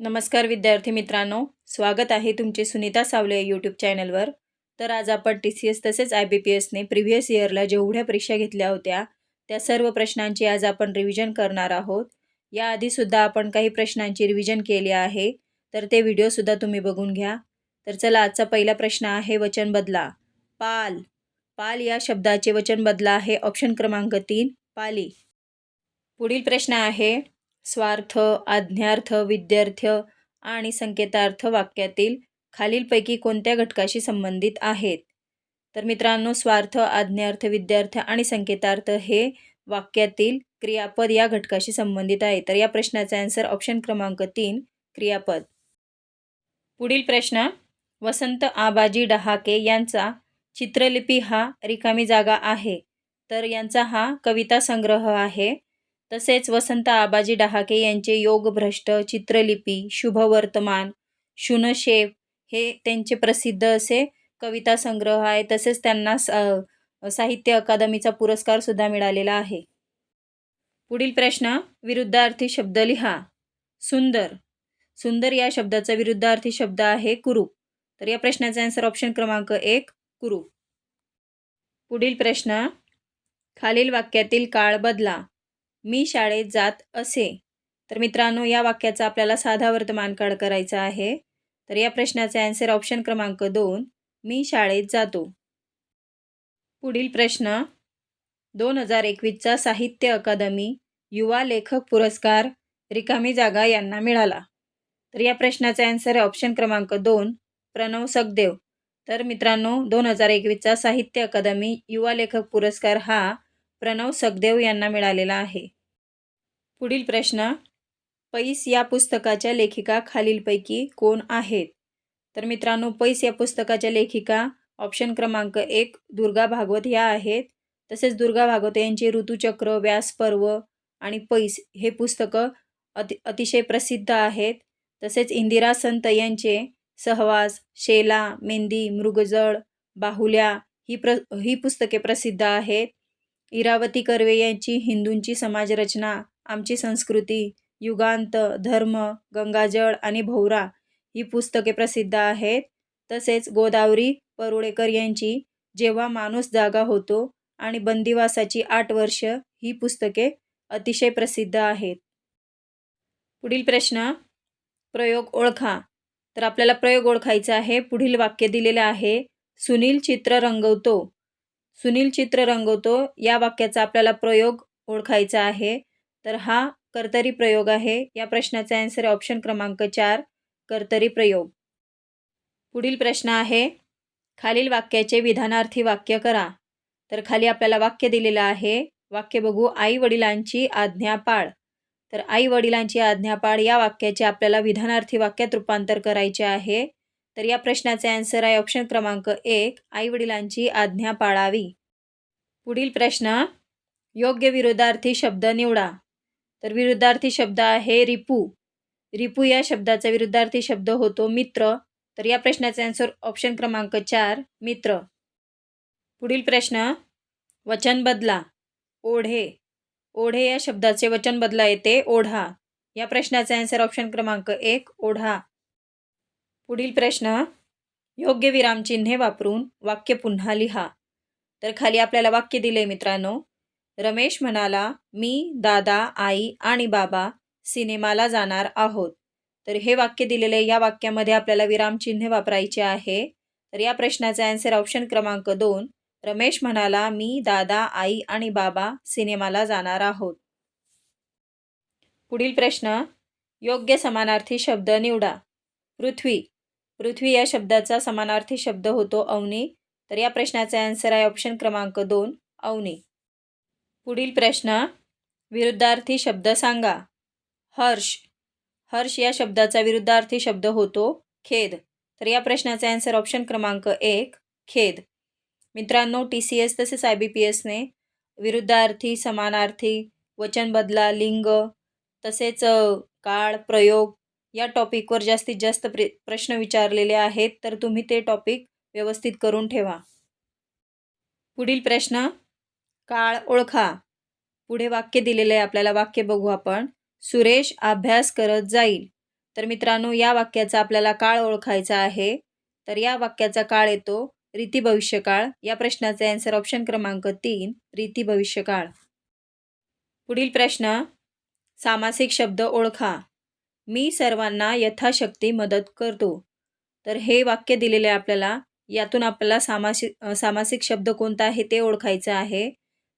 नमस्कार विद्यार्थी मित्रांनो. स्वागत आहे तुमचे सुनीता सावले यूट्यूब चॅनलवर तर आज आपण टी सी एस तसेच आय बी पी एसने प्रिव्हियस इयरला जेवढ्या परीक्षा घेतल्या होत्या त्या सर्व प्रश्नांची आज आपण रिव्हिजन करणार आहोत. याआधीसुद्धा आपण काही प्रश्नांची रिव्हिजन केली आहे तर ते व्हिडिओसुद्धा तुम्ही बघून घ्या. तर चला आजचा पहिला प्रश्न आहे वचन बदला. पाल. पाल या शब्दाचे वचन बदला आहे ऑप्शन क्रमांक तीन पाली. पुढील प्रश्न आहे स्वार्थ आज्ञार्थ विद्यार्थ आणि संकेतार्थ वाक्यातील खालीलपैकी कोणत्या घटकाशी संबंधित आहेत? तर मित्रांनो स्वार्थ आज्ञार्थ विद्यार्थ आणि संकेतार्थ हे वाक्यातील क्रियापद या घटकाशी संबंधित आहे. तर या प्रश्नाचा आन्सर ऑप्शन क्रमांक तीन क्रियापद. पुढील प्रश्न वसंत आबाजी डहाके यांचा चित्रलिपी हा रिकामी जागा आहे. तर यांचा हा कविता संग्रह आहे. तसेच वसंत आबाजी डहाके यांचे योगभ्रष्ट चित्रलिपी शुभवर्तमान शुनशेव हे त्यांचे प्रसिद्ध असे कविता संग्रह आहे तसेच त्यांना साहित्य अकादमीचा पुरस्कारसुद्धा मिळालेला आहे. पुढील प्रश्न विरुद्धार्थी शब्द लिहा. सुंदर. सुंदर या शब्दाचा विरुद्धार्थी शब्द आहे कुरूप तर या प्रश्नाचा आन्सर ऑप्शन क्रमांक एक कुरूप पुढील प्रश्न खालील वाक्यातील काळ बदला. मी शाळेत जात असे. तर मित्रांनो या वाक्याचा आपल्याला साधा वर्तमान काळ करायचा आहे. तर या प्रश्नाचे ॲन्सर ऑप्शन क्रमांक दोन मी शाळेत जातो. पुढील प्रश्न दोन हजार एकवीसचा साहित्य अकादमी युवा लेखक पुरस्कार रिकामी जागा यांना मिळाला. तर या प्रश्नाचा ॲन्सर ऑप्शन क्रमांक दोन प्रणव सखदेव. तर मित्रांनो दोन हजार एकवीसचा साहित्य अकादमी युवा लेखक पुरस्कार हा प्रणव सखदेव यांना मिळालेला आहे. पुढील प्रश्न पैस या पुस्तकाच्या लेखिका खालीलपैकी कोण आहेत? तर मित्रांनो पैस या पुस्तकाच्या लेखिका ऑप्शन क्रमांक एक दुर्गा भागवत या आहेत. तसेच दुर्गा भागवत यांचे ऋतुचक्र व्यासपर्व आणि पैस हे पुस्तकं अति अतिशय प्रसिद्ध आहेत. तसेच इंदिरा संत यांचे सहवास शेला मेंदी मृगजळ बाहुल्या ही प्र ही पुस्तके प्रसिद्ध आहेत. इरावती कर्वे यांची हिंदूंची समाजरचना आमची संस्कृती युगांत धर्म गंगाजळ आणि भोवरा ही पुस्तके प्रसिद्ध आहेत. तसेच गोदावरी परुळेकर यांची जेव्हा माणूस जागा होतो आणि बंदिवासाची आठ वर्ष ही पुस्तके अतिशय प्रसिद्ध आहेत. पुढील प्रश्न प्रयोग ओळखा. तर आपल्याला प्रयोग ओळखायचा आहे. पुढील वाक्य दिलेलं आहे सुनील चित्र रंगवतो. सुनील चित्र रंगवतो या वाक्याचा आपल्याला प्रयोग ओळखायचा आहे. तर हा कर्तरी प्रयोग आहे. या प्रश्नाचा आन्सर ऑप्शन क्रमांक चार कर्तरी प्रयोग. पुढील प्रश्न आहे खालील वाक्याचे विधानार्थी वाक्य करा. तर खाली आपल्याला वाक्य दिलेलं आहे वाक्य बघू आई वडिलांची आज्ञा पाळ तर आई वडिलांची आज्ञा पाळ या वाक्याचे आपल्याला विधानार्थी वाक्यात रूपांतर करायचे आहे. तर या प्रश्नाचे आन्सर आहे ऑप्शन क्रमांक एक आई वडिलांची आज्ञा पाळावी पुढील प्रश्न योग्य विरोधार्थी शब्द निवडा. तर विरुद्धार्थी शब्द आहे रिपू. रिपू या शब्दाचा विरुद्धार्थी शब्द होतो मित्र. तर या प्रश्नाचा आन्सर ऑप्शन क्रमांक चार मित्र. पुढील प्रश्न वचन बदला ओढे. ओढे या शब्दाचे वचन बदला येते ओढा. या प्रश्नाचा आन्सर ऑप्शन क्रमांक एक ओढा. पुढील प्रश्न योग्य विरामचिन्हे वापरून वाक्य पुन्हा लिहा. तर खाली आपल्याला वाक्य दिले मित्रांनो रमेश म्हणाला मी दादा आई आणि बाबा सिनेमाला जाणार आहोत. तर हे वाक्य दिलेले या वाक्यामध्ये आपल्याला विरामचिन्ह वापरायचे आहे. तर या प्रश्नाचा आन्सर ऑप्शन क्रमांक दोन. रमेश म्हणाला मी दादा आई आणि बाबा सिनेमाला जाणार आहोत. पुढील प्रश्न. योग्य समानार्थी शब्द निवडा. पृथ्वी. पृथ्वी या शब्दाचा समानार्थी शब्द होतो अवनी. तर या प्रश्नाचा आन्सर आहे ऑप्शन क्रमांक दोन अवनी. पुढील प्रश्न विरुद्धार्थी शब्द सांगा. हर्ष. हर्ष या शब्दाचा विरुद्धार्थी शब्द होतो खेद. तर या प्रश्नाचा ॲन्सर ऑप्शन क्रमांक एक खेद. मित्रांनो टी सी एस तसेच आय बी पी एसने विरुद्धार्थी समानार्थी वचन बदला लिंग तसेच काळ प्रयोग या टॉपिकवर जास्तीत जास्त प्र प्रश्न विचारलेले आहेत तर तुम्ही ते टॉपिक व्यवस्थित करून ठेवा. पुढील प्रश्न काळ ओळखा. पुढे वाक्य दिलेलं आहे आपल्याला. वाक्य बघू आपण. सुरेश अभ्यास करत जाईल. तर मित्रांनो या वाक्याचा आपल्याला काळ ओळखायचा आहे. तर या वाक्याचा काळ येतो रीती भविष्यकाळ या प्रश्नाचे आन्सर ऑप्शन क्रमांक तीन रीती भविष्यकाळ पुढील प्रश्न सामासिक शब्द ओळखा. मी सर्वांना यथाशक्ती मदत करतो. तर हे वाक्य दिलेले आहे आपल्याला. यातून आपल्याला सामासिक सामासिक शब्द कोणता आहे ते ओळखायचं आहे.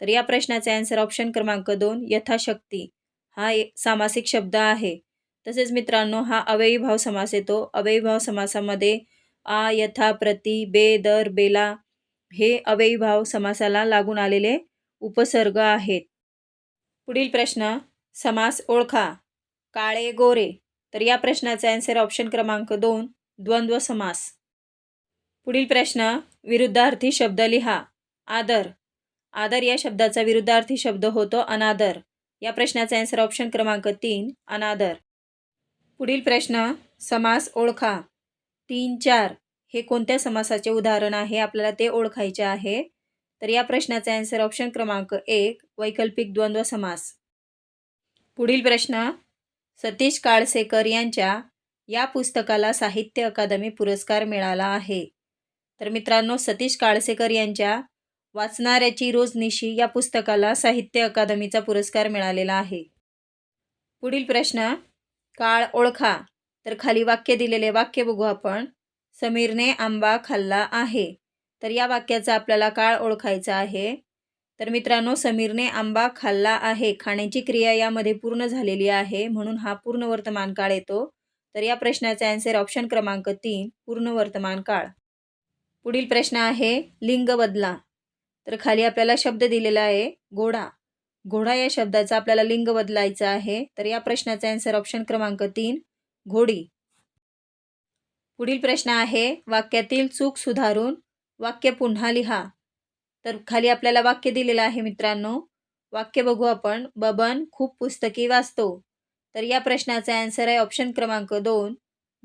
तर या प्रश्नाचे आन्सर ऑप्शन क्रमांक दोन यथाशक्ती. हा एक सामासिक शब्द आहे. तसेच मित्रांनो हा अव्ययीभाव समास येतो. अव्ययीभाव समासामध्ये आ यथा प्रति बे दर बेला हे अव्ययीभाव समासाला लागून आलेले उपसर्ग आहेत. पुढील प्रश्न समास ओळखा. काळे गोरे. तर या प्रश्नाचे आन्सर ऑप्शन क्रमांक दोन द्वंद्व समास. पुढील प्रश्न विरुद्धार्थी शब्द लिहा. आदर. आदर या शब्दाचा विरुद्धार्थी शब्द होतो अनादर. या प्रश्नाचा आन्सर ऑप्शन क्रमांक तीन अनादर. पुढील प्रश्न समास ओळखा. तीन चार हे कोणत्या समासाचे उदाहरण आहे? आपल्याला ते ओळखायचे आहे. तर या प्रश्नाचा आन्सर ऑप्शन क्रमांक एक वैकल्पिक द्वंद्व समास. पुढील प्रश्न सतीश काळसेकर यांच्या या पुस्तकाला साहित्य अकादमी पुरस्कार मिळाला आहे. तर मित्रांनो सतीश काळसेकर यांच्या वाचणाऱ्याची रोजनिशी या पुस्तकाला साहित्य अकादमीचा पुरस्कार मिळालेला आहे. पुढील प्रश्न काळ ओळखा. तर खाली वाक्य दिलेले वाक्य बघू आपण. समीरने आंबा खाल्ला आहे. तर या वाक्याचा आपल्याला काळ ओळखायचा आहे. तर मित्रांनो समीरने आंबा खाल्ला आहे. खाण्याची क्रिया यामध्ये पूर्ण झालेली आहे. म्हणून हा पूर्ण वर्तमान काळ येतो. तर या प्रश्नाचा ॲन्सर ऑप्शन क्रमांक तीन पूर्ण वर्तमान काळ. पुढील प्रश्न आहे लिंग बदला. तर खाली आपल्याला शब्द दिलेला आहे घोडा घोडा या शब्दाचा आपल्याला लिंग बदलायचा आहे. तर या प्रश्नाचा आन्सर ऑप्शन क्रमांक तीन घोडी. पुढील प्रश्न आहे वाक्यातील चूक सुधारून वाक्य पुन्हा लिहा. तर खाली आपल्याला वाक्य दिलेलं आहे मित्रांनो. वाक्य बघू आपण. बबन खूप पुस्तके वाचतो. तर या प्रश्नाचा आन्सर आहे ऑप्शन क्रमांक दोन.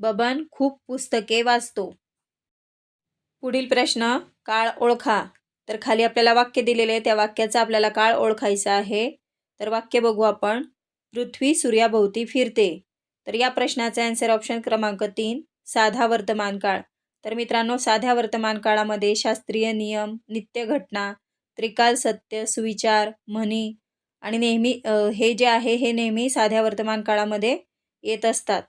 बबन खूप पुस्तके वाचतो. पुढील प्रश्न काळ ओळखा. तर खाली आपल्याला वाक्य दिलेले आहे. त्या वाक्याचा आपल्याला काळ ओळखायचा आहे. तर वाक्य बघू आपण. पृथ्वी सूर्याभोवती फिरते. तर या प्रश्नाचा ॲन्सर ऑप्शन क्रमांक तीन साधा वर्तमान काळ. तर मित्रांनो साध्या वर्तमान काळामध्ये शास्त्रीय नियम नित्य घटना त्रिकाल सत्य सुविचार म्हणी आणि नेहमी हे जे आहे हे नेहमी साध्या वर्तमान काळामध्ये येत असतात.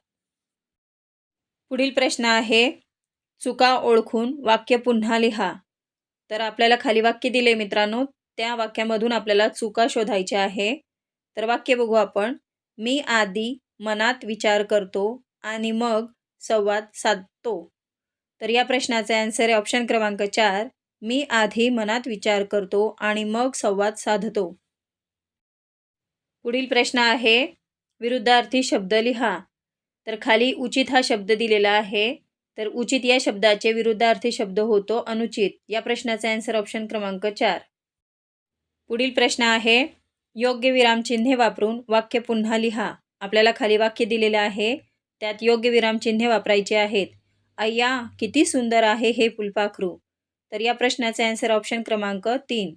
पुढील प्रश्न आहे. चुका ओळखून वाक्य पुन्हा लिहा. तर आपल्याला खाली वाक्य दिले मित्रांनो त्या वाक्यामधून आपल्याला चुका शोधायच्या आहे. तर वाक्य बघू आपण. मी आधी मनात विचार करतो आणि मग संवाद साधतो. तर या प्रश्नाचा आन्सर आहे ऑप्शन क्रमांक चार. मी आधी मनात विचार करतो आणि मग संवाद साधतो. पुढील प्रश्न आहे. विरुद्धार्थी शब्द लिहा. तर खाली उचित हा शब्द दिलेला आहे. तर उचित या शब्दाचे विरुद्धार्थी शब्द होतो अनुचित. या प्रश्नाचा आन्सर ऑप्शन क्रमांक चार. पुढील प्रश्न आहे योग्य विरामचिन्हे वापरून वाक्य पुन्हा लिहा. आपल्याला खाली वाक्य दिलेले आहे त्यात योग्य विरामचिन्हे वापरायचे आहेत. अय्या किती सुंदर आहे हे फुलपाखरू. तर या प्रश्नाचे आन्सर ऑप्शन क्रमांक तीन.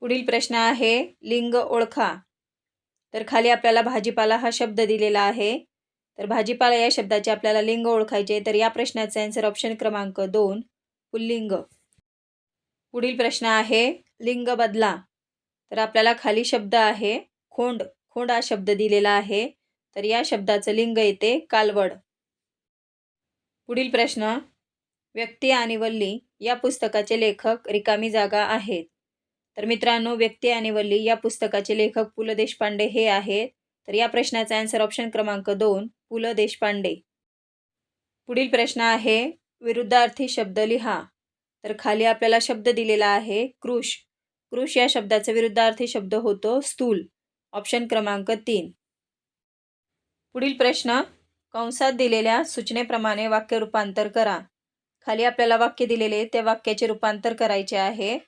पुढील प्रश्न आहे लिंग ओळखा. तर खाली आपल्याला भाजीपाला हा शब्द दिलेला आहे. तर भाजीपाला या शब्दाचे आपल्याला लिंग ओळखायचे तर या प्रश्नाचे आन्सर ऑप्शन क्रमांक दोन पुल्लिंग. पुढील प्रश्न आहे लिंग बदला. तर आपल्याला खाली शब्द आहे खोंड. खोंड हा शब्द दिलेला आहे. तर या शब्दाचं लिंग येते कालवड. पुढील प्रश्न व्यक्ती आणि वल्ली या पुस्तकाचे लेखक रिकामी जागा आहेत. तर मित्रांनो व्यक्ती आणि वल्ली या पुस्तकाचे लेखक पु ल देशपांडे हे आहेत. तर या प्रश्नाचा आन्सर ऑप्शन क्रमांक दोन पु ल देशपांडे. पुढील प्रश्न आहे विरुद्धार्थी शब्द लिहा. तर खाली आपल्याला शब्द दिलेला आहे कृष कृष या शब्दाचा विरुद्धार्थी शब्द होतो स्थूल. ऑप्शन क्रमांक तीन. पुढील प्रश्न कंसात दिलेल्या सूचनेप्रमाणे वाक्य रूपांतर करा. खाली आपल्याला वाक्य दिलेले त्या वाक्याचे रूपांतर करायचे आहे.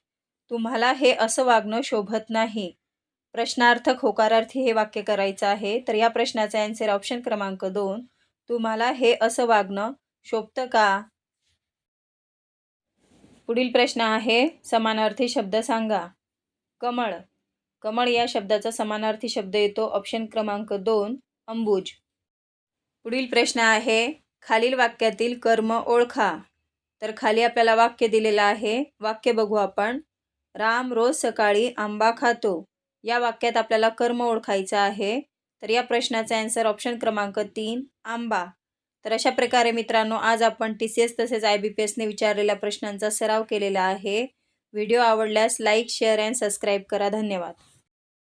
तुम्हाला हे असं वागणं शोभत नाही. प्रश्नार्थक होकारार्थी हे वाक्य करायचं आहे. तर या प्रश्नाचा ॲन्सर ऑप्शन क्रमांक दोन. तुम्हाला हे असं वागणं शोभतं का? पुढील प्रश्न आहे समानार्थी शब्द सांगा. कमळ. कमळ या शब्दाचा समानार्थी शब्द येतो. ऑप्शन क्रमांक दोन अंबुज. पुढील प्रश्न आहे खालील वाक्यातील कर्म ओळखा. तर खाली आपल्याला वाक्य दिलेलं आहे. वाक्य बघू आपण. राम रोज सकाळी आंबा खातो. या वाक्यात आपल्याला कर्म ओळखायचं आहे. तर या प्रश्नाचा ॲन्सर ऑप्शन क्रमांक तीन आंबा. तर अशा प्रकारे मित्रांनो आज आपण टी सी एस तसेच आय बी पी एसने विचारलेल्या प्रश्नांचा सराव केलेला आहे. व्हिडिओ आवडल्यास लाईक शेअर अँड सबस्क्राईब करा. धन्यवाद.